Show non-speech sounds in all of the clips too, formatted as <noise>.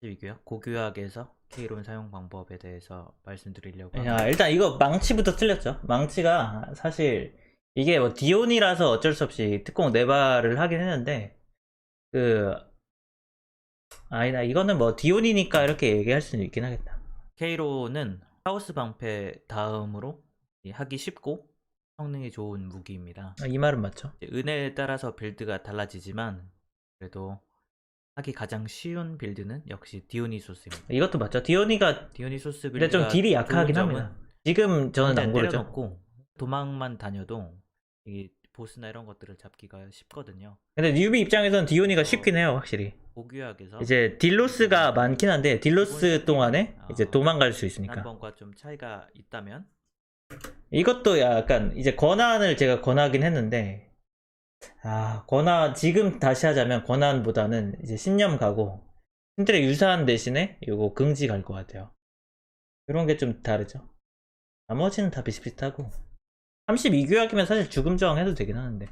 이고요. 고교학에서 K론 사용 방법에 대해서 말씀드리려고 야, 합니다. 일단 이거 망치부터 틀렸죠. 망치가 사실 이게 뭐 디온이라서 어쩔 수 없이 특공 네발을 하긴 했는데 그 아니다 이거는 뭐 디온이니까 이렇게 얘기할 수는 있긴 하겠다. K론은 하우스 방패 다음으로 하기 쉽고 성능이 좋은 무기입니다. 아, 이 말은 맞죠. 은혜에 따라서 빌드가 달라지지만 그래도 하기 가장 쉬운 빌드는 역시 디오니소스입니다. 이것도 맞죠. 디온이가 디오니소스 근데 빌드가 좀 딜이 약하긴 좋은 합니다. 점은 지금 저는 안 고르죠. 때려놓고 도망만 다녀도 이게 보스나 이런 것들을 잡기가 쉽거든요. 근데 뉴비 입장에서는 디온이가 쉽긴 해요, 확실히. 고교학에서 이제 딜로스가 많긴 한데 딜로스 동안에 이제 도망갈 수 있으니까. 지난번과 좀 차이가 있다면 이것도 약간 이제 권한을 제가 권하긴 했는데 아 권한 지금 다시 하자면 권한보다는 이제 신념 가고 신들의 유사한 대신에 요거 긍지 갈 것 같아요. 이런 게 좀 다르죠. 나머지는 다 비슷비슷하고. 32교약이면 사실 죽음 저항 해도 되긴 하는데.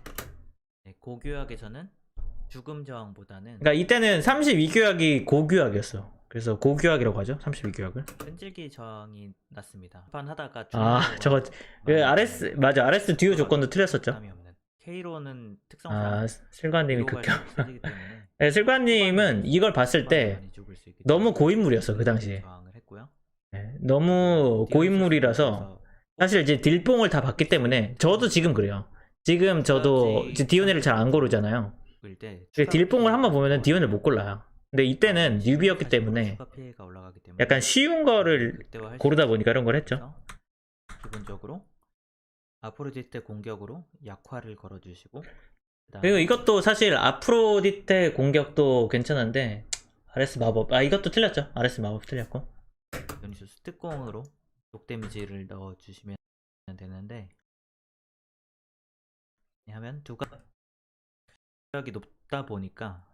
네, 고교학에서는 죽음 저항보다는 그러니까 이때는 32교약이 고교약이었어. 그래서 고교약이라고 하죠 32교약을. 끈질기 저항이 났습니다. 한판 하다가 아 저거 그 RS 맞아. RS 듀오 조건도 틀렸었죠 K로는 특성상 아 듀오가 극혐 <laughs> 네, 실관님은 이걸 봤을 때 너무 고인물이었어 그 당시에. 네, 너무 고인물이라서 사실 이제 딜뽕을 다 봤기 때문에 저도 지금 그래요. 지금 저도 이제 디오네를 잘 안 고르잖아요. 딜뽕을 한번 보면은 디오네를 못 골라요. 근데 이때는 뉴비였기 때문에 약간 쉬운 거를 고르다 보니까 이런 걸 했죠. 기본적으로 아프로디테 공격으로 약화를 걸어주시고 그리고 이것도 사실 아프로디테 공격도 괜찮은데 아레스 마법 아 이것도 틀렸죠. 아레스 마법 틀렸고 요니소스 특공으로 독 데미지를 넣어주시면 되는데 하면 두 가격이 높다 보니까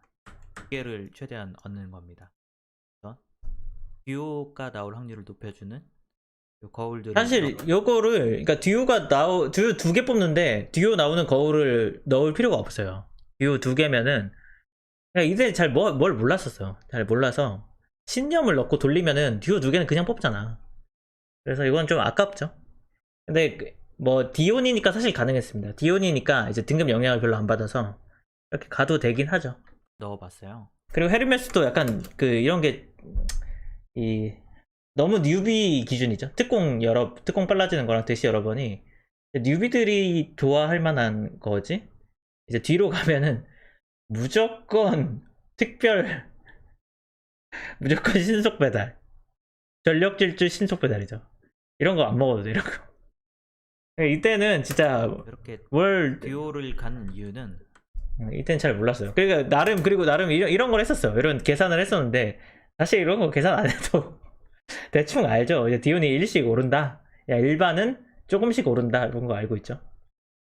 두 개를 최대한 얻는 겁니다. 듀오가 나올 확률을 높여주는 요 거울들을 사실 요거를 그러니까 듀오가 나오 듀오 두 개 뽑는데 듀오 나오는 거울을 넣을 필요가 없어요. 듀오 두 개면은 그냥 이제 잘 뭘 몰랐었어요. 잘 몰라서 신념을 넣고 돌리면은 듀오 두 개는 그냥 뽑잖아. 그래서 이건 좀 아깝죠. 근데 그- 뭐 디온이니까 사실 가능했습니다. 디온이니까 이제 등급 영향을 별로 안 받아서 이렇게 가도 되긴 하죠. 넣어봤어요. 그리고 헤르메스도 약간 그 이런 게 이 너무 뉴비 기준이죠. 특공 여러 특공 빨라지는 거랑 대시 여러 번이 뉴비들이 좋아할 만한 거지. 이제 뒤로 <laughs> 가면은 무조건 특별 <laughs> 무조건 신속 배달 전력 질주 신속 배달이죠. 이런 거 안 먹어도 돼 이런 거. 이때는 진짜 이렇게 뭘 듀오를 간 이유는 이때는 잘 몰랐어요. 그러니까 나름 그리고 나름 이런, 이런 걸 했었어요. 이런 계산을 했었는데 사실 이런 거 계산 안 해도 대충 알죠. 이제 디온이 1씩 오른다. 야 일반은 조금씩 오른다. 이런 거 알고 있죠.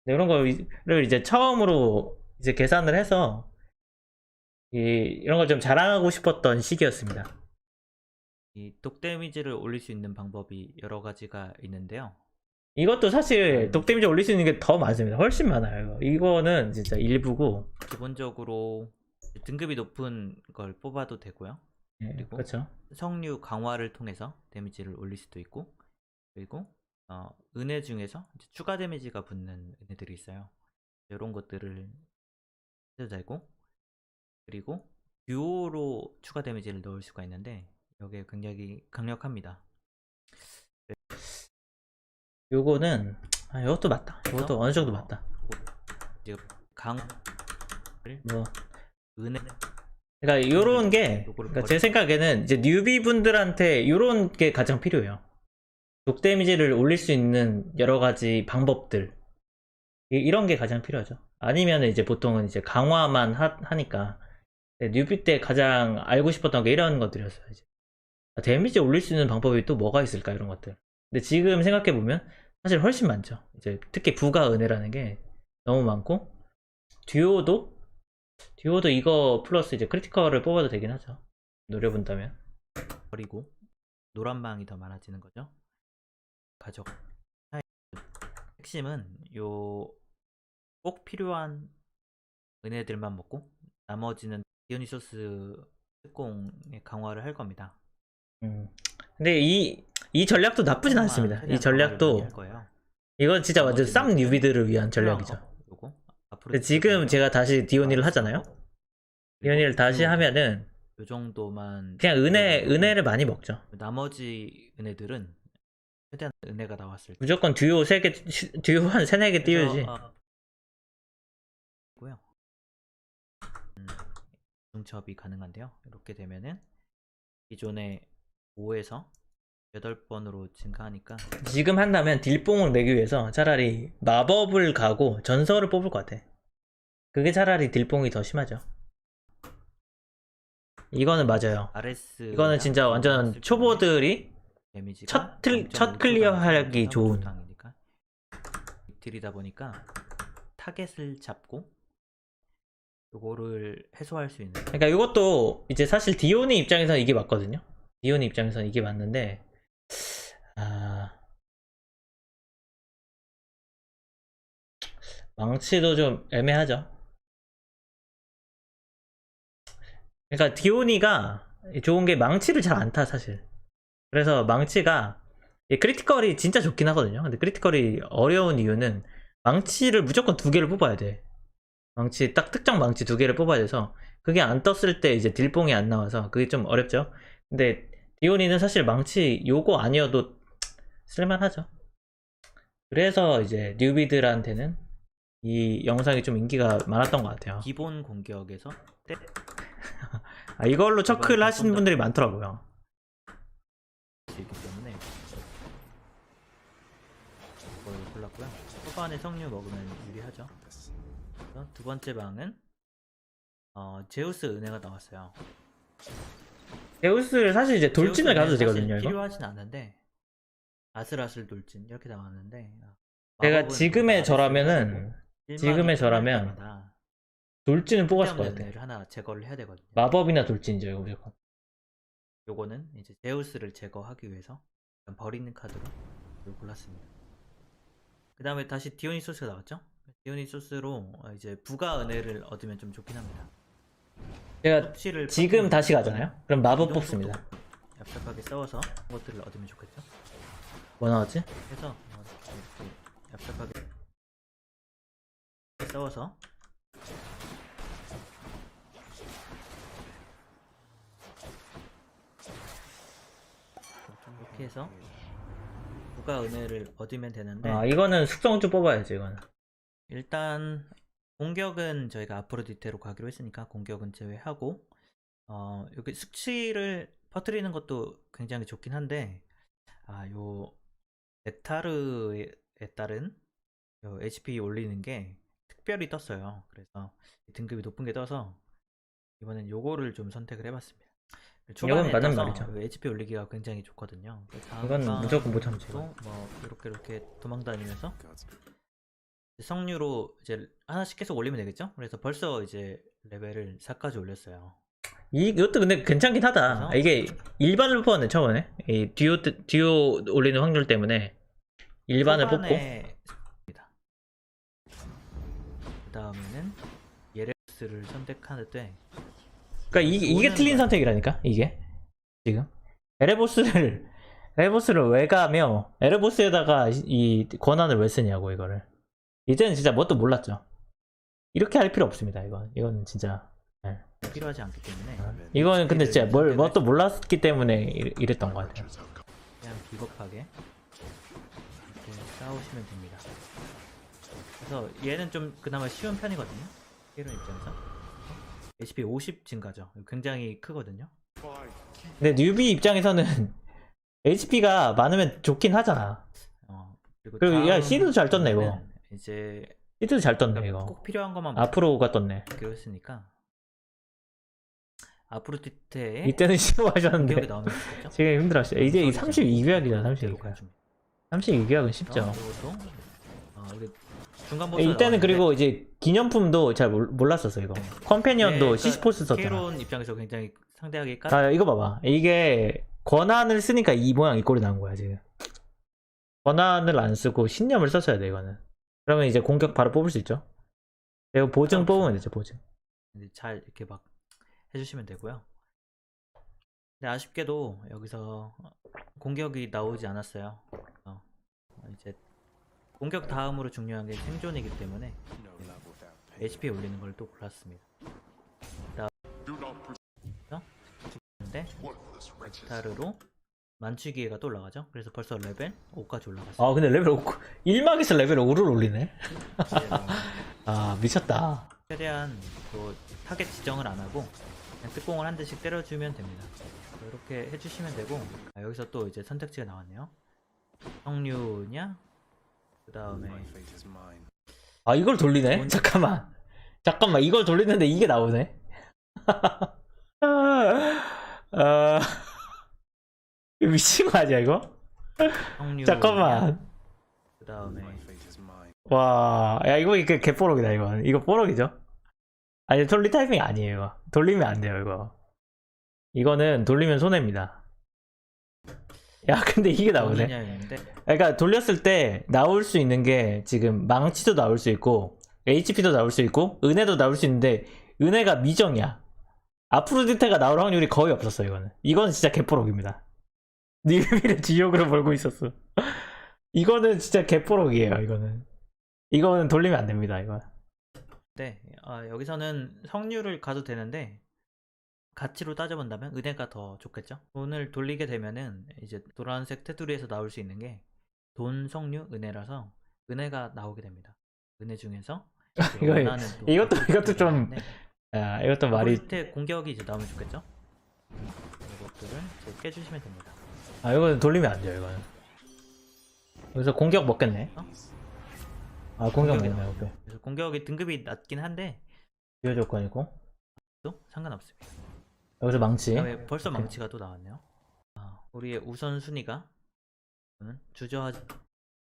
이런 거를 이제 처음으로 이제 계산을 해서 이, 이런 걸 좀 자랑하고 싶었던 시기였습니다. 이독 데미지를 올릴 수 있는 방법이 여러 가지가 있는데요. 이것도 사실 독 데미지 올릴 수 있는 게 더 많습니다. 훨씬 많아요. 이거. 이거는 진짜 일부고. 기본적으로 등급이 높은 걸 뽑아도 되고요. 예, 그리고 그렇죠. 성류 강화를 통해서 데미지를 올릴 수도 있고 그리고 어, 은혜 중에서 추가 데미지가 붙는 은혜들이 있어요. 이런 것들을 해도 되고 그리고 듀오로 추가 데미지를 넣을 수가 있는데 이게 굉장히 강력합니다. 요거는 아, 이것도 맞다. 이것도 어느 정도 맞다. 지금 강뭐 은혜 그러니까 요런 게 요거를 그러니까 제 생각에는 이제 뉴비 분들한테 요런 게 가장 필요해요. 독 데미지를 올릴 수 있는 여러 가지 방법들 이- 이런 게 가장 필요하죠. 아니면 이제 보통은 이제 강화만 하, 니까 뉴비 때 가장 알고 싶었던 게 이런 것들이었어요. 이제. 아, 데미지 올릴 수 있는 방법이 또 뭐가 있을까 이런 것들. 근데 지금 생각해 보면 사실 훨씬 많죠. 이제 특히 부가 은혜라는 게 너무 많고 듀오도 듀오도 이거 플러스 이제 크리티컬을 뽑아도 되긴 하죠. 노려본다면. 버리고 노란망이 더 많아지는 거죠. 가족 핵심은 요 꼭 필요한 은혜들만 먹고 나머지는 디오니소스 특공의 강화를 할 겁니다. 음. 근데 이, 이 전략도 나쁘진 않습니다. 이 전략도. 이건 진짜 완전 쌈 이제 뉴비들을 위한 전략이죠. 거, 요거 앞으로 지금 제가 다시 디오니를 하잖아요. 디오니를 다시 하면은 요 정도만 그냥 은혜 은혜를 많이 먹죠. 나머지 은혜들은 최대한 은혜가 나왔을 때 무조건 듀오 세 개, 듀오 한 세네 개 띄우지. 어, 고요. 음, 중첩이 가능한데요. 이렇게 되면은 기존의 5에서 8번으로 증가하니까 지금 한다면 딜뽕을 내기 위해서 차라리 마법을 가고 전설을 뽑을 것 같아. 그게 차라리 딜뽕이 더 심하죠. 이거는 맞아요. RS 이거는 진짜 완전 초보들이 첫 틀- 첫 클리어 하기 좋은. 딜이다 보니까 타겟을 잡고 요거를 해소할 수 있는 그러니까 이것도 이제 사실 디오니 입장에서는 이게 맞거든요. 디오니 입장에서는 이게 맞는데 아 망치도 좀 애매하죠. 그러니까 디오니가 좋은 게 망치를 잘 안 타 사실. 그래서 망치가 이 크리티컬이 진짜 좋긴 하거든요. 근데 크리티컬이 어려운 이유는 망치를 무조건 두 개를 뽑아야 돼. 망치 딱 특정 망치 두 개를 뽑아야 돼서 그게 안 떴을 때 이제 딜뽕이 안 나와서 그게 좀 어렵죠. 근데 디오니는 사실 망치 요거 아니어도 쓸만하죠. 그래서 이제 뉴비들한테는 이 영상이 좀 인기가 많았던 것 같아요. 기본 공격에서 때 아, 이걸로 이건 하시는 분들이 많더라고요. 수 있기 때문에 이걸 골랐고요. 초반에 석류 먹으면 유리하죠. 두 번째 방은 어, 제우스 은혜가 나왔어요. 제우스를 사실 이제 돌진을 가도 은혜는 되거든요, 이거. 필요하진 않는데 아슬아슬 돌진 이렇게 나왔는데 아, 제가 지금의 저라면은 지금의 저라면 돌진은 뽑았을 것 쓸데없는 같아. 은혜를 하나 제거를 해야 되거든요. 마법이나 돌진이죠, 이거 무조건. 요거는 이제 제우스를 제거하기 위해서 버리는 카드로 이걸 골랐습니다. 그 다음에 다시 디오니소스가 나왔죠? 디오니소스로 어, 이제 부가 은혜를 얻으면 좀 좋긴 합니다. 제가 섭취를 지금 다시 가잖아요? 그럼 마법 뽑습니다. 얍삽하게 싸워서 것들을 얻으면 좋겠죠? 뭐 나왔지? 그래서 어, 이렇게 얍삽하게 싸워서 이렇게 해서 부가 은혜를 얻으면 되는데 아, 이거는 숙성주 뽑아야지, 이거는. 일단 공격은 저희가 아프로디테로 가기로 했으니까 공격은 제외하고 어 여기 숙취를 퍼뜨리는 것도 굉장히 좋긴 한데 아요 넥타르에 따른 요 HP 올리는 게 특별히 떴어요. 그래서 등급이 높은 게 떠서 이번엔 요거를 좀 선택을 해봤습니다. 초반에 맞는 말이죠. 요 HP 올리기가 굉장히 좋거든요. 이건 방 무조건 못또뭐 이렇게 이렇게 도망 다니면서 성류로 이제 하나씩 계속 올리면 되겠죠? 그래서 벌써 이제 레벨을 4까지 올렸어요. 이, 이것도 근데 괜찮긴 하다. 그래서? 이게 일반을 뽑았네, 처음에. 이 듀오, 때- 듀오 올리는 확률 때문에 일반을 뽑고. 그 다음에는 예레스를 선택하는데 그러니까 이게, 이게 틀린 뭐야? 선택이라니까, 이게. 지금. 에레보스를, 에레보스를 왜 가며, 에레보스에다가 이- 이 권한을 왜 쓰냐고, 이거를. 이제는 진짜 뭣도 몰랐죠. 이렇게 할 필요 없습니다, 이건. 이거는 진짜. 필요하지 않기 때문에 이거는 근데 진짜 뭘, 뭣도 몰랐기 때문에 이- 이랬 던 것 같아요. 그냥 비겁하게 이렇게 싸우시면 됩니다. 그래서 얘는 좀 그나마 쉬운 편이거든요. 히로 입장에서 HP 50 증가죠. 굉장히 크거든요. 근데 뉴비 입장에서는 <laughs> HP가 많으면 좋긴 하잖아. 어, 그리고, 그리고 야, 다음 시드도 잘 떴네, 이거. 이제 히트 잘 떴네, 그러니까 이거. 꼭 필요한 것만 앞으로가 떴네. 먹기로 했으니까 아프로티테에 이때는 <laughs> 쉬워하셨는데. <laughs> 지금 힘들었어요. 이제 32규약이다, 32규약. 가줍니다. 32규약은 쉽죠. 어, 우리 중간 보스 네, 이때는 그리고 이제 기념품도 잘 몰, 몰랐었어, 이거. 컴패니언도 시스포스 썼잖아. 케론 입장에서 굉장히 상대하기 까 아, 이거 봐봐. 이게 권한을 쓰니까 이 모양 이 꼴이 나온 거야, 지금. 권한을 안 쓰고 신념을 썼어야 돼, 이거는. 그러면 이제 공격 바로 뽑을 수 있죠. 그리고 보증 뽑으면 되죠, 보증. 잘 이렇게 막 해주시면 되고요. 근데 아쉽게도 여기서 공격이 나오지 않았어요. 어, 이제 공격 다음으로 중요한 게 생존이기 때문에 HP 올리는 걸 또 골랐습니다. 근데 타르로 만취 기회가 또 올라가죠. 그래서 벌써 레벨 5까지 올라갔어요. 아 근데 레벨 5 1막에서 레벨 5를 올리네 <laughs> 아 미쳤다 최대한 뭐 타겟 지정을 안 하고 그냥 특공을 한 대씩 때려주면 됩니다. 이렇게 해주시면 되고 아, 여기서 또 이제 선택지가 나왔네요. 성류냐? 그 다음에 아 이걸 돌리네 뭔- 잠깐만 잠깐만 이걸 돌리는데 이게 나오네 <laughs> 아 이거 미친 거 아니야 이거 성류. 잠깐만 그 다음에 와, 야, 이거, 이게 개뽀록이다, 이거. 이거 뽀록이죠? 아니, 돌리 타이밍 아니에요, 이거. 돌리면 안 돼요, 이거. 이거는 돌리면 손해입니다. 야, 근데 이게 나오네. 냐였는데 그러니까 돌렸을 때 나올 수 있는 게 지금 망치도 나올 수 있고, HP도 나올 수 있고, 은혜도 나올 수 있는데, 은혜가 미정이야. 아프로디테가 나올 확률이 거의 없었어, 이거는. 이건 진짜 개뽀록입니다. 니비를 <laughs> 지옥으로 몰고 있었어. 이거는 진짜 개뽀록이에요, 이거는. 이거는 돌리면 안 됩니다, 이거. 네, 아, 여기서는 성류를 가도 되는데 가치로 따져본다면 은혜가 더 좋겠죠? 돈을 돌리게 되면은 이제 노란색 테두리에서 나올 수 있는 게 돈, 성류, 은혜라서 은혜가 나오게 됩니다. 은혜 중에서 <laughs> 이거- 이것도- 이것도 좀 야, 이것도 말이, 공격이 이제 나오면 좋겠죠? 이것들을 깨주시면 됩니다. 아, 이거는 돌리면 안 돼요, 이거는. 여기서 공격 먹겠네. 어? 아, 공격 공격이 먹네. 오케이. 그래서 공격이 등급이 낮긴 한데 비교 조건이고. 또 상관없습니다. 여기서 망치. 그다음에 벌써 오케이. 망치가 또 나왔네요. 아, 우리의 우선 순위가 저는 주저하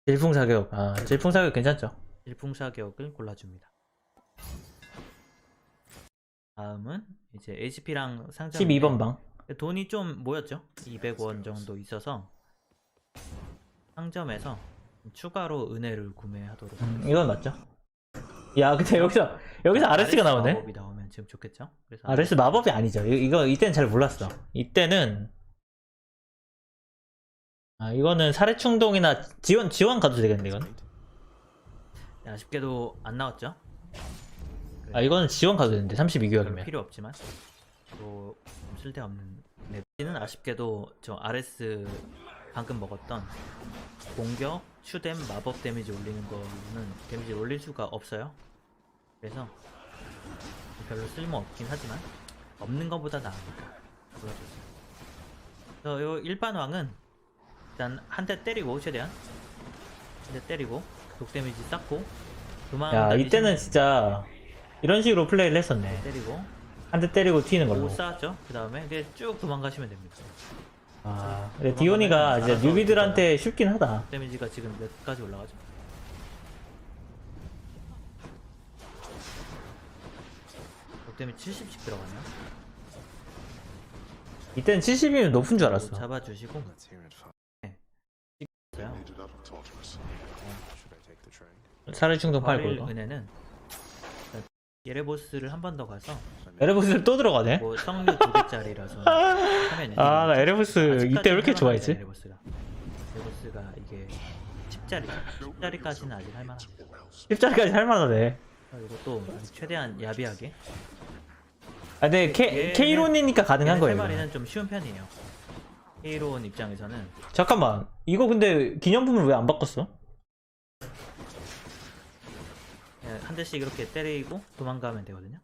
질풍 사격. 아, 질풍 사격 괜찮죠? 일풍 사격을 골라줍니다. 다음은 이제 HP랑 상점 12번 방. 돈이 좀 모였죠? 200원 정도 있어서 상점에서 추가로 은혜를 구매하도록 음, 이건 맞죠? 야, 근데 여기서, 여기서 아레스가 나오네? 마법이 나오면 지금 좋겠죠? 그래서 아레스 마법이 아니죠. 이- 이거, 이때는 잘 몰랐어. 이때는, 아, 이거는 살해 충동이나 지원, 지원 가도 되겠네, 이건. 네, 아쉽게도 안 나왔죠? 아, 이거는 지원 가도 되는데, 별로 32교역이면. 필요 없지만 또 쓸데없는 맵는 아쉽게도 저 RS 방금 먹었던 공격, 추뎀, 마법 데미지 올리는 거는 데미지 올릴 수가 없어요. 그래서 별로 쓸모 없긴 하지만 없는 것보다 나으니까 보여줬어요. 그래서 요 일반왕은 일단 한 대 때리고 최대한 한 대 때리고 독 데미지 쌓고 도망 야, 이때는 진짜, 이런 식으로 플레이를 했었네. 때리고 한 대 때리고 튀는 걸로. 못 쌓았죠. 그 다음에 쭉 도망가시면 됩니다. 아, 근데 디오니가 이제 뉴비들한테 쉽긴 하다. 데미지가 지금 몇 가지 올라가죠? 덕 데미지 70씩 들어가네요. 이때는 70이면 높은 줄 알았어. 잡아주시고 있어요. 살해충동 팔고, 바릴 이거. 은혜는 예레보스를 한 번 더 가서 에레보스를 또 들어가네? 뭐 성류 두 개짜리라서 <laughs> 하면 아, 나 에레보스 아직까지는 이때 왜 이렇게 좋아했지? 에레보스가 에레보스가 이게 10짜리 10짜리까지는 아직 할만하죠 10짜리까지 할만하네. 이것도 최대한 야비하게 아, 근데 K, 얘는- K론이니까 가능한 거예요. 세. 마리는 좀 쉬운 편이에요 K론 입장에서는 잠깐만. 이거 근데 기념품을 왜 안 바꿨어? 그냥 한 대씩 이렇게 때리고 도망가면 되거든요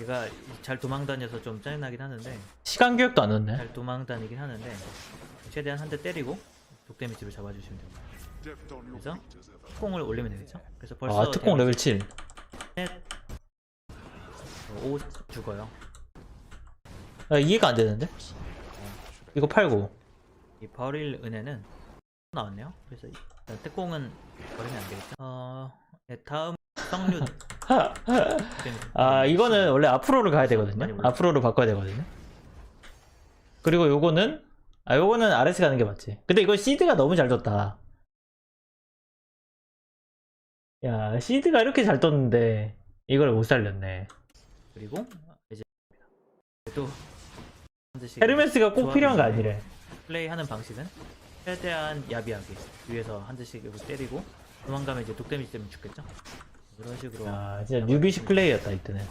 얘가 잘 도망다녀서 좀 짜증나긴 하는데 시간 교육도 안 넣네. 잘 도망다니긴 하는데 최대한 한 대 때리고 독 데미지로 잡아주시면 됩니다 그래서 특공을 올리면 되겠죠 그래서 벌써 아, 특공 레벨 7. 5 죽어요 아, 이해가 안 되는데? 이거 팔고. 이 버릴 은혜는 나왔네요 그래서 일단 특공은 버리면 안 되겠죠 어 네, 다음 성류 아, 이거는 원래 앞으로를 가야 되거든요. 앞으로를 바꿔야 되거든요. 그리고 요거는, 아, 요거는 RS 가는 게 맞지. 근데 이거 시드가 너무 잘 떴다. 야, 시드가 이렇게 잘 떴는데, 이걸 못 살렸네. 그리고 이제 또 헤르메스가 꼭 필요한 거 아니래. 플레이하는 방식은 최대한 야비하게 위에서 한 대씩 때리고 도망가면 이제 독데미지 때문에 죽겠죠. 이런 식으로 아, 진짜 뉴비식 플레이였다 이때는.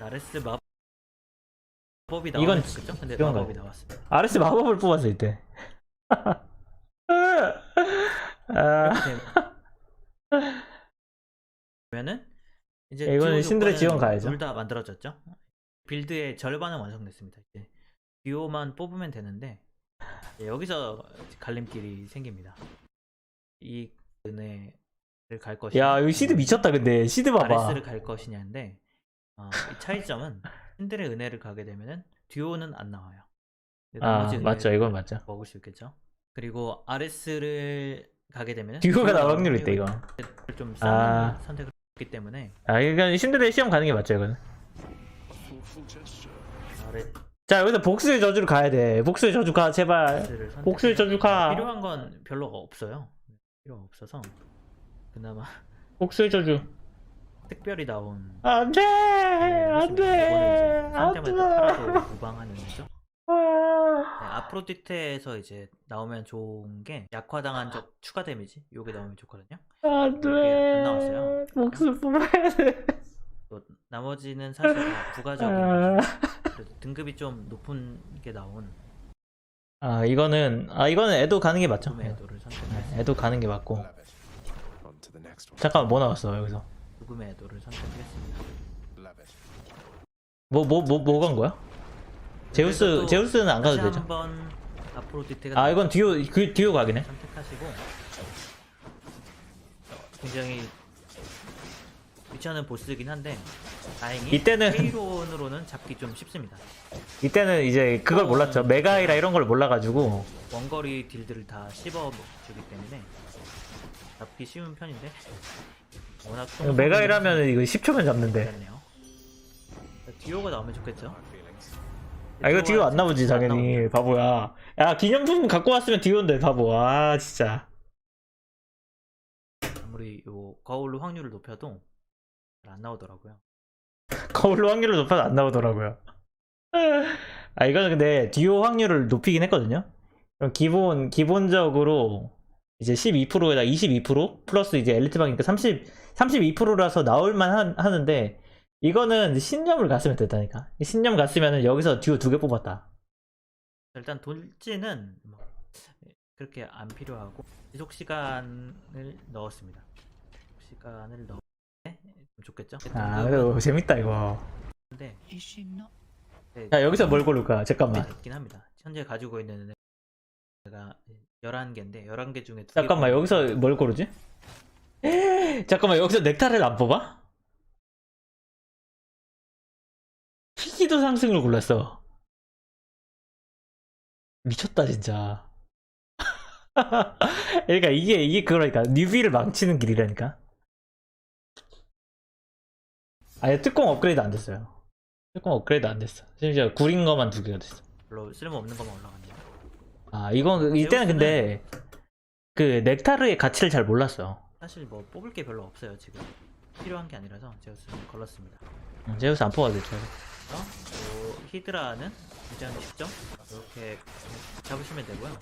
나레스 마법이 이건 나오면 좋겠죠. 근데 필요한 마법이 거야. 나왔습니다. 아레스 마법을 뽑았어 이때. <laughs> 아, 그러면은 이제 이거는 신들의 지원 가야죠. 둘 다 만들어졌죠. 빌드의 절반은 완성됐습니다. 이제 듀오만 뽑으면 되는데 이제 여기서 갈림길이 생깁니다. 이 은혜를 갈 것이냐, 야 이거 시드 미쳤다 근데 시드 봐봐. 아레스를 갈 것이냐인데 어, 이 차이점은 신들의 은혜를 가게 되면은 듀오는 안 나와요. 근데 아 맞죠 이건 맞죠. 먹을 수 있겠죠. 그리고 아레스를 가게 되면 듀오가 나올 확률 있다 이거. 좀 아. 선택을 했기 때문에 아 이건 신들의 시험 가는 게 맞죠 이거는. 아레 자 여기서 복수의 저주를 가야 돼. 복수의 저주 가 제발. 복수의 저주 가. 필요한 건 별로 없어요. 필요가 없어서 그나마 복수의 저주. 특별히 나온 안 돼 안돼 상대만 딱 팔아도 안돼. 무방하는 거죠. 아. 네, 아프로디테에서 이제 나오면 좋은 게 약화당한 적 추가 데미지 요게 나오면 좋거든요. 안돼. 안 나왔어요. 복수 뽑아야 돼. 또 나머지는 사실 다 부가적인 아. 거죠. 그래도 등급이 좀 높은 게 나온 아 이거는 아 이거는 애도 가는 게 맞죠. 죽음의 애도를 선택했습니다. 네, 애도 가는 게 맞고. 잠깐만 뭐 나왔어 여기서? 죽음의 애도를 선택했습니다. 뭐 뭐 뭐 뭐 간 거야? 제우스 제우스는 안 가도 되죠? 한번 아프로디테가 아 이건 듀오 그 듀오 가기네. 선택하시고 굉장히 위치하는 보스이긴 한데 다행히 이때는- 헤이론으로는 잡기 좀 쉽습니다. 이때는 이제 그걸 몰랐죠. 메가이라 이런 걸 몰라가지고 원거리 딜들을 다 씹어 주기 때문에 잡기 쉬운 편인데 워낙 좀 메가이라면 이거 10초면 잡는데. 그렇네요. 듀오가 나오면 좋겠죠. 아 이거 듀오 안 나오지. 당연히 바보야. 야 기념품 갖고 왔으면 듀오인데 바보. 아 진짜. 아무리 요 거울로 확률을 높여도 잘 안 나오더라고요. 거울로 확률을 높아도 안 나오더라고요. 아 이거는 근데 듀오 확률을 높이긴 했거든요. 그럼 기본 기본적으로 이제 12%에다 22% 플러스 이제 엘리트 방이니까 30 32%라서 나올만 한- 하는데 이거는 신념을 갔으면 됐다니까. 이 신념 갔으면은 여기서 듀오 두 개 뽑았다. 일단 돌진은 뭐 그렇게 안 필요하고 지속 시간을 넣었습니다. 지속 시간을 넣. 좀 좋겠죠? 아 그래도 재밌다 이거. 근데 네, 자 여기서 뭘 고를까? 잠깐만. 있긴 합니다. 현재 가지고 있는 내가 11개인데 11개 중에 두 잠깐만 개 여기서 뭘 고르지? <gasps> 잠깐만 여기서 넥타를 안 뽑아? 희귀도 상승을 골랐어. 미쳤다 진짜. <laughs> 그러니까 이게 이게 그거라니까 뉴비를 망치는 길이라니까. 아예 뚜껑 업그레이드 안 됐어요. 뚜껑 업그레이드 안 됐어. 심지어 구린 거만 두 개가 됐어. 별로 쓸모없는 것만 올라갔네요. 아 이건 이때는 근데 그 넥타르의 가치를 잘 몰랐어. 사실 뭐 뽑을 게 별로 없어요 지금. 필요한 게 아니라서 제우스는 걸렀습니다. 음, 제우스 안 뽑아도 되죠. 그래서 요 히드라는 굉장히 쉽죠? 이렇게 잡으시면 되고요.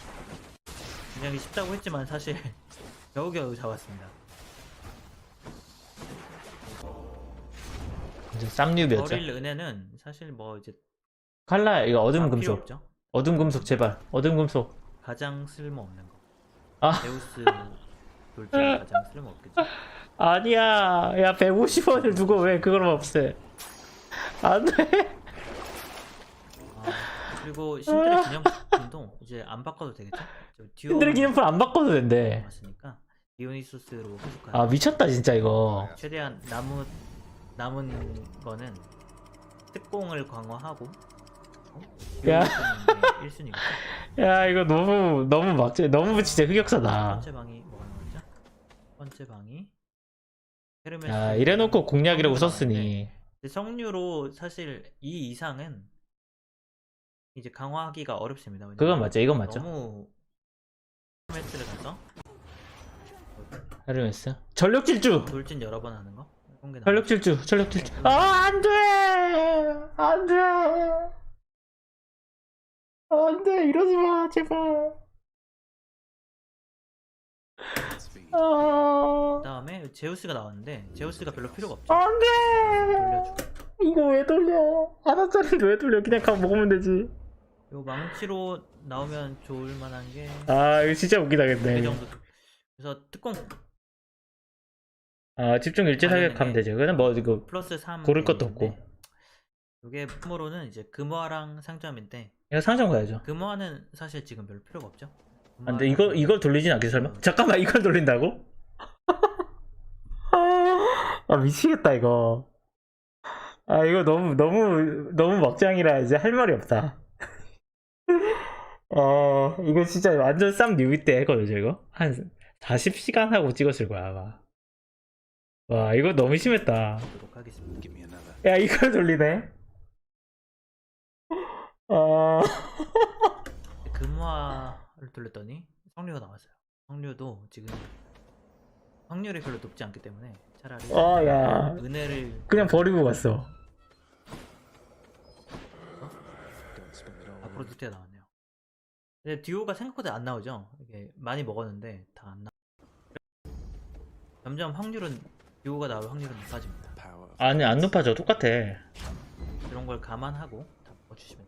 굉장히 쉽다고 했지만 사실 <laughs> 겨우겨우 잡았습니다. 이제 쌈뉴비였죠. 어릴 은혜는 사실 뭐 이제 칼라 이거 어둠 다 필요 금속. 없죠. 어둠 금속 제발. 어둠 금속. 가장 쓸모없는 거. 아. 제우스 돌진 <laughs> 가장 쓸모없겠죠. 아니야. 야 150원을 두고 왜 그걸 없애? 안 돼. 아, 그리고 신들의 기념품도 이제 안 바꿔도 되겠죠? 저 듀오 신들의 기념품 안 바꿔도 된대. 맞으니까 디오니소스로 계속 아. 미쳤다 진짜 이거. 최대한 남은 남은 거는 특공을 강화하고 야. 1순위겠죠? 야 이거 너무 너무 막지 너무 진짜 첫 흑역사다. 번째 방이 뭐가 나오죠? 첫 번째 방이 헤르메스 야 이래놓고 공략이라고 썼으니. 근데 성류로 사실 이 이상은 이제 강화하기가 어렵습니다. 왜냐면 그건 맞죠. 이건 맞죠. 너무 헤르메스를 가서 헤르메스. 전력 질주. 돌진 여러 번 하는 거 공개 전력 질주, 전력 질주. 아, 안 돼! 안 돼! 안 돼, 이러지 마, 제발. Speed. 아, 그다음에 제우스가 나왔는데 제우스가 별로 필요가 없죠. 안 돼! 돌려주고. 이거 왜 돌려? 하나짜리 왜 돌려? 그냥 가 먹으면 되지. 요 망치로 나오면 좋을 만한 게 아, 이거 진짜 웃기다, 그 근데. 정도. 그래서 특공 아, 집중 일제 사격하면 되죠. 그는 뭐, 이거, 플러스 3 고를 것도 없고. 이게 품으로는 이제 금화랑 상점인데 이거 상점 가야죠. 금화는 사실 지금 별로 필요가 없죠. 아, 근데 이거, 이걸 돌리진 않겠지, 설마? 잠깐만, 이걸 돌린다고? <laughs> 아, 미치겠다, 이거. 아, 이거 너무, 너무, 너무 막장이라 이제 할 말이 없다. <laughs> 어, 이거 진짜 완전 쌈 뉴비 때 했거든요, 이거? 한 40시간 하고 찍었을 거야, 아마. 와, 이거 너무 심했다. 하겠습니다. 야, 이걸 돌리네? 어, 금화를 돌렸더니 성류가 나왔어요. 성류도 지금 확률이 별로 높지 않기 때문에 차라리 어, 야. 은혜를 그냥 버리고 갔어. 앞으로 두대 나왔네요. 근데 듀오가 생각보다 안 나오죠. 이게 많이 먹었는데 다 안 나. 점점 확률은 듀오가 나올 확률은 높아집니다. 아니, 안 높아져. 똑같아. 그런 걸 감안하고 다 먹어주시면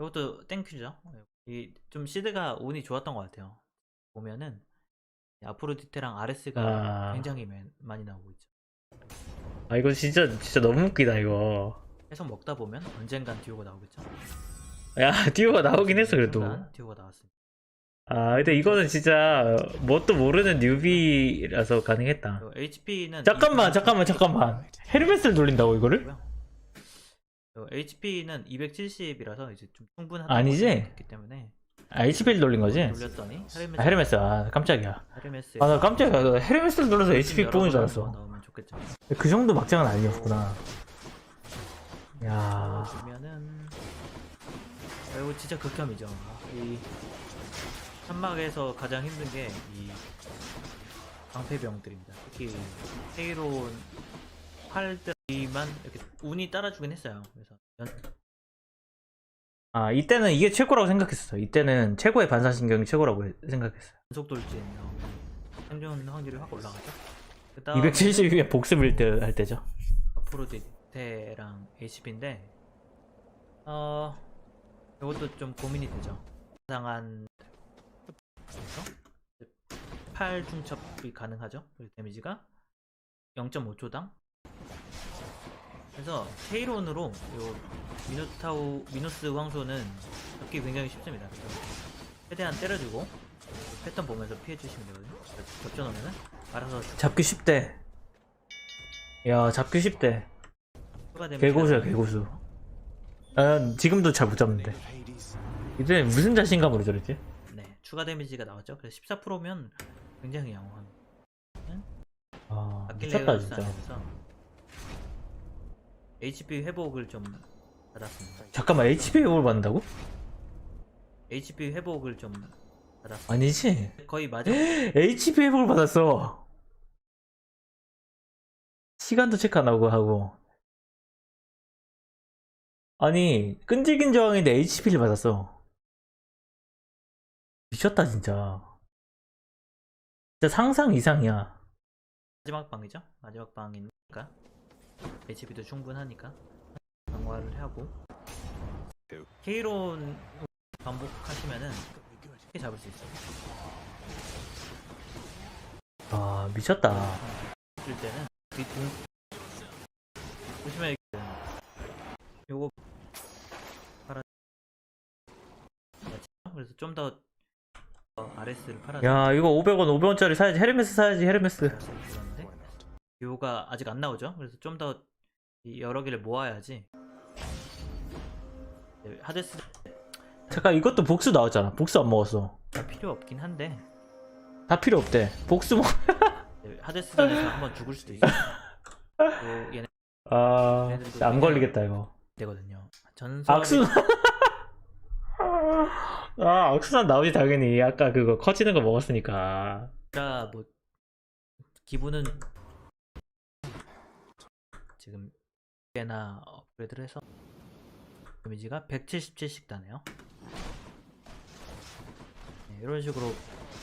이것도 땡큐죠. 이 좀 시드가 운이 좋았던 것 같아요. 보면은 아프로디테랑 아레스가 아. 굉장히 맨- 많이 나오고 있죠. 아, 이거 진짜, 진짜 너무 웃기다, 이거. 계속 먹다 보면 언젠간 듀오가 나오겠죠. 야, <laughs> 듀오가 나오긴 했어, 그래도. 듀오가 나왔습니다. 아, 근데 이거는 진짜, 뭣도 모르는 뉴비라서 가능했다. HP는 잠깐만, 잠깐만, 잠깐만. 헤르메스를 돌린다고, 이거를? HP는 270이라서 이제 좀 충분하다고 아니지? 생각했기 때문에 아, HP를 돌린 거지? 돌렸더니 헤르메스 아, 헤르메스, 아, 깜짝이야. 헤르메스 아, 나 깜짝이야. 나 헤르메스를 눌러서 HP 뽑은 줄 알았어. 넣으면 좋겠죠. 그 정도 막장은 아니었구나. 야 보면은 아, 이거 진짜 극혐이죠. 이 산막에서 가장 힘든 게 이 방패병들입니다. 특히 헤이론 팔들 이만 이렇게 운이 따라주긴 했어요. 그래서 연- 아, 이때는 이게 최고라고 생각했어. 이때는 최고의 반사신경이 최고라고 생각했어. 연속 돌진 나오면 생존 확률이 확 올라가죠. 그다음 270이면 복습일 때 할 때죠. 아프로디테랑 HP인데 어 이것도 좀 고민이 되죠. 상한 8 중첩이 가능하죠. 데미지가 0.5초당. 그래서 케이론으로 요 미노타우 미노스 황소는 잡기 굉장히 쉽습니다. 그래서 최대한 때려주고 패턴 보면서 피해 주시면 되거든요. 그래서 겹쳐놓으면은 알아서 잡기 쉽대. 야, 잡기 쉽대. 추가 데미지가 개고수야. 개고수. 아, 지금도 잘 못 잡는데. 이때 무슨 자신감으로 저랬지? 네, 추가 데미지가 나왔죠. 그래서 14%면 굉장히 양호한. 아, 아킬레우스 미쳤다, 진짜. 안에서 HP 회복을 좀 받았습니다. 잠깐만, HP 회복을 받는다고? HP 회복을 좀 받았습니다. 아니지. 거의 마지막 <gasps> HP 회복을 받았어. 시간도 체크 안 하고 하고. 아니, 끈질긴 저항인데 HP를 받았어. 미쳤다, 진짜. 진짜 상상 이상이야. 마지막 방이죠. 마지막 방이니까 HP도 충분하니까 강화를 하고 케이론 반복하시면은 쉽게 잡을 수 있어요. 아, 미쳤다. 있을 때는 뒤동 보시면 이렇게 요거 팔아 그래서 좀 더 RS를 팔아 야, 이거 500원, 500원짜리 사야지. 헤르메스 사야지, 헤르메스. 요가 아직 안 나오죠. 그래서 좀 더 여러 개를 모아야지 네, 하데스 잠깐, 이것도 복수 나왔잖아. 복수 안 먹었어. 다 필요 없긴 한데 다 필요 없대. 복수 먹, <laughs> 네, 하데스전에서 한번 죽을 수도 있어요. 또 얘네 아, 안 걸리겠다, 이거. 되거든요. 전설 악순 <laughs> 아 악순환 나오지 당연히 아까 그거 커지는 거 먹었으니까 뭐 기분은 지금 꽤나 업그레이드를 해서 데미지가 177씩 다네요. 네, 이런 식으로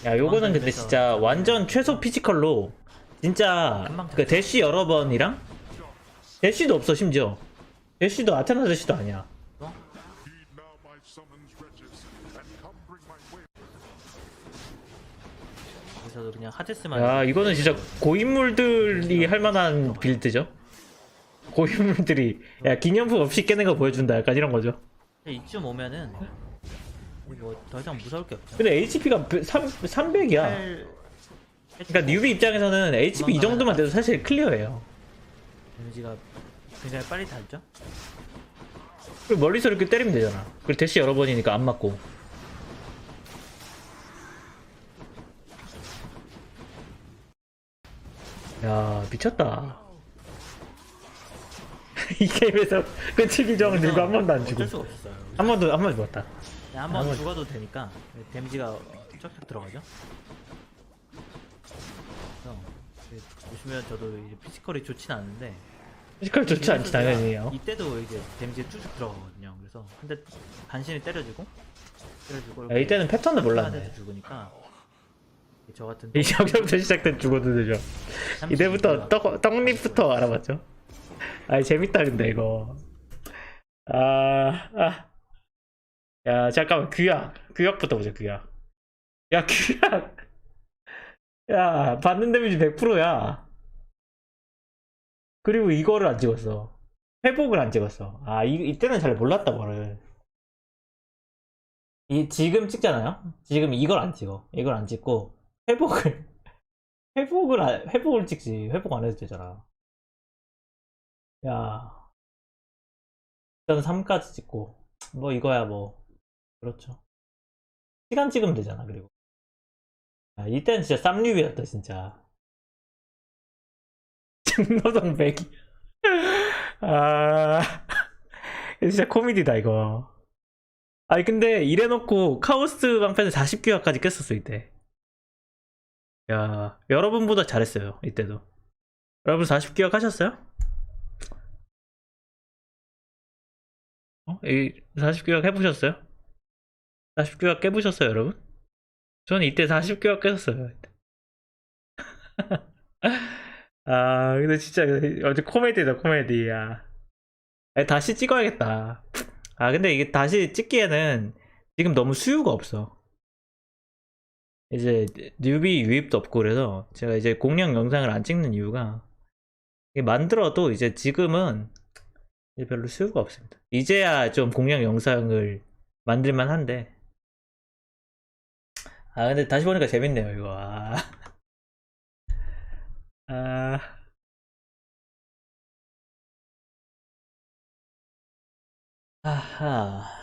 야 요거는 근데 진짜 완전 최소 피지컬로 진짜 그 대쉬 여러 번이랑 대쉬도 없어 심지어. 대쉬도 아테나 대쉬도 아니야. way. 여기서도 그냥 하데스만 야 이거는 진짜 고인물들이 할 만한 빌드죠 고인물들이 야 기념품 없이 깨는 거 보여준다. 약간 이런 거죠. 이쯤 오면은 뭐 더 이상 무서울 게 없죠. 근데 HP가 3, 300이야. 팔- 그러니까 뉴비 입장에서는 HP 이 정도만 돼도 사실 클리어예요. 데미지가 굉장히 빨리 닳죠. 그리고 멀리서 이렇게 때리면 되잖아. 그리고 대쉬 여러 번이니까 안 맞고. 야 미쳤다 <laughs> 이 게임에서 끝이 기 정을 들고 한 번도 안 주고 어쩔 수가 없어요. 한 번도 한번 죽었다 그냥 한번 한번- 죽어도 되니까 데미지가 쫙쫙 들어가죠. 그래서 이제 보시면 저도 이제 피지컬이 좋진 않은데 피지컬 좋지 않지 당연히요 이때도 이제 데미지 쭉쭉 들어가거든요. 그래서 한대 간신히 때려주고 때려주고 야, 이때는 패턴을 몰랐네 죽으니까 저 같은 <laughs> 이 여기부터 시작된 죽어도 되죠 이때부터 떡, 떡잎부터 알아봤죠 아이 재밌다 근데 이거. 아, 아. 야 잠깐만 규약. 규약부터 보자 규약. 야 규약. 야 받는 데미지 100%야. 그리고 이거를 안 찍었어. 회복을 안 찍었어. 아 이, 이때는 잘 몰랐다 뭐를. 이 지금 찍잖아요? 지금 이걸 안 찍어. 이걸 안 찍고 회복을 <laughs> 회복을 안, 회복을 찍지. 회복 안 해도 되잖아 야 일단 3까지 찍고 뭐 이거야 뭐. 그렇죠. 시간 찍으면 되잖아 그리고. 야, 이때는 진짜 쌈류비였다 진짜. <laughs> 증노동 100이. <laughs> 아 진짜 코미디다 이거. 아니 근데 이래놓고 카오스 방패는 40기가까지 깼었어 이때. 야 여러분보다 잘했어요 이때도. 여러분 40기가 하셨어요? 어? 이 40기가 해보셨어요? 40기가 깨보셨어요 여러분? 저는 이때 40기가 깼었어요 이때. <laughs> 아 근데 진짜 어제 코미디다 코미디야 아니, 다시 찍어야겠다 아 근데 이게 다시 찍기에는 지금 너무 수요가 없어 이제 뉴비 유입도 없고 그래서 제가 이제 공략 영상을 안 찍는 이유가 만들어도 이제 지금은 별로 수요가 없습니다. 이제야 좀 공략 영상을 만들만 한데. 아 근데 다시 보니까 재밌네요 이거. 아, <laughs> 아... 아하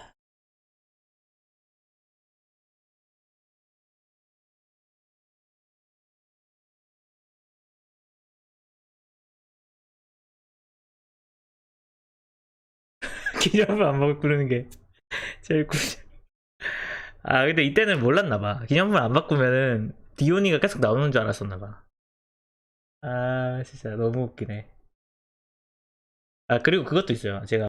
기념품 안 바꾸는 게 제일 꿀잼. 아 근데 이때는 몰랐나 봐. 기념품 안 바꾸면은 디오니가 계속 나오는 줄 알았었나 봐. 아 진짜 너무 웃기네. 아 그리고 그것도 있어요. 제가